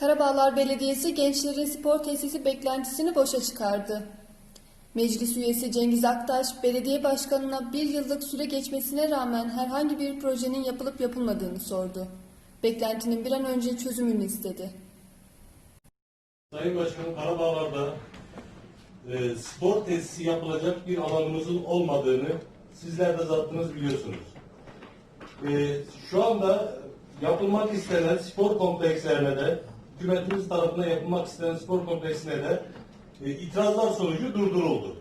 Karabağlar Belediyesi gençlerin spor tesisi beklentisini boşa çıkardı. Meclis üyesi Cengiz Aktaş, belediye başkanına bir yıllık süre geçmesine rağmen herhangi bir projenin yapılıp yapılmadığını sordu. Beklentinin bir an önce çözümünü istedi. Sayın Başkanım Karabağlar'da e, spor tesisi yapılacak bir alanımızın olmadığını sizler de zattınız biliyorsunuz. E, şu anda yapılmak istenen spor komplekslerine de hükümetimiz tarafından yapılmak istenen spor kompleksine de e, itirazlar sonucu durduruldu.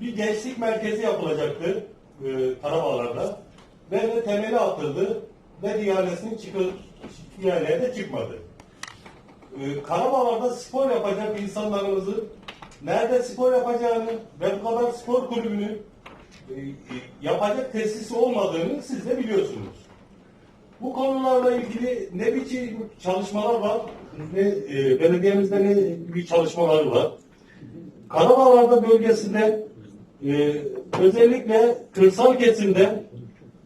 Bir gençlik merkezi yapılacaktı e, Karabağlar'da ve de temeli atıldı ve ihalesinin çıkı, de çıkmadı. Ee, Karabağlar'da spor yapacak insanlarımızı nerede spor yapacağını ve bu kadar spor kulübünü e, e, yapacak tesisi olmadığını siz de biliyorsunuz. Bu konularla ilgili ne biçim çalışmalar var, ne e, belediyemizde ne bir çalışmalar var. Karabağlar'da bölgesinde e, özellikle kırsal kesimde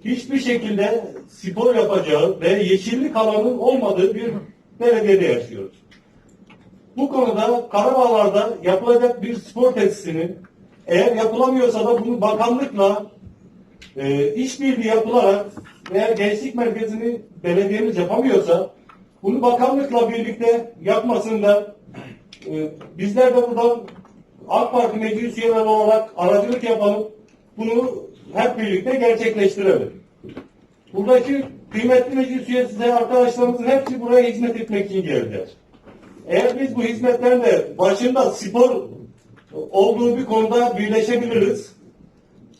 hiçbir şekilde spor yapacağı ve yeşillik alanın olmadığı bir belediyede yaşıyoruz. Bu konuda Karabağlar'da yapılacak bir spor tesisinin eğer yapılamıyorsa da bunu bakanlıkla e, işbirliği yapılarak veya gençlik merkezini belediyemiz yapamıyorsa bunu bakanlıkla birlikte yapmasında e, bizler de buradan AK Parti meclis üyeleri olarak aracılık yapalım. Bunu hep birlikte gerçekleştirelim. Buradaki kıymetli meclis üyesi arkadaşlarımızın hepsi buraya hizmet etmek için geldiler. Eğer biz bu hizmetlerin de başında spor olduğu bir konuda birleşebiliriz.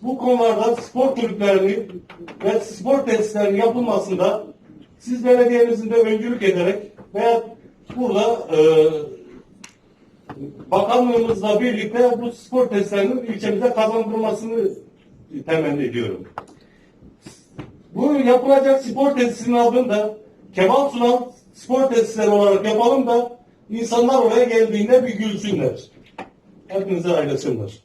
Bu konularda spor kulüplerinin ve spor tesislerinin yapılmasında siz belediyemizin de öncülük ederek veya burada e, bakanlığımızla birlikte bu spor tesislerinin ilçemize kazandırılmasını temenni ediyorum. Bu yapılacak spor tesisinin adını Kemal Sunal spor tesisleri olarak yapalım da insanlar oraya geldiğinde bir gülsünler. Hepinize akşamlar.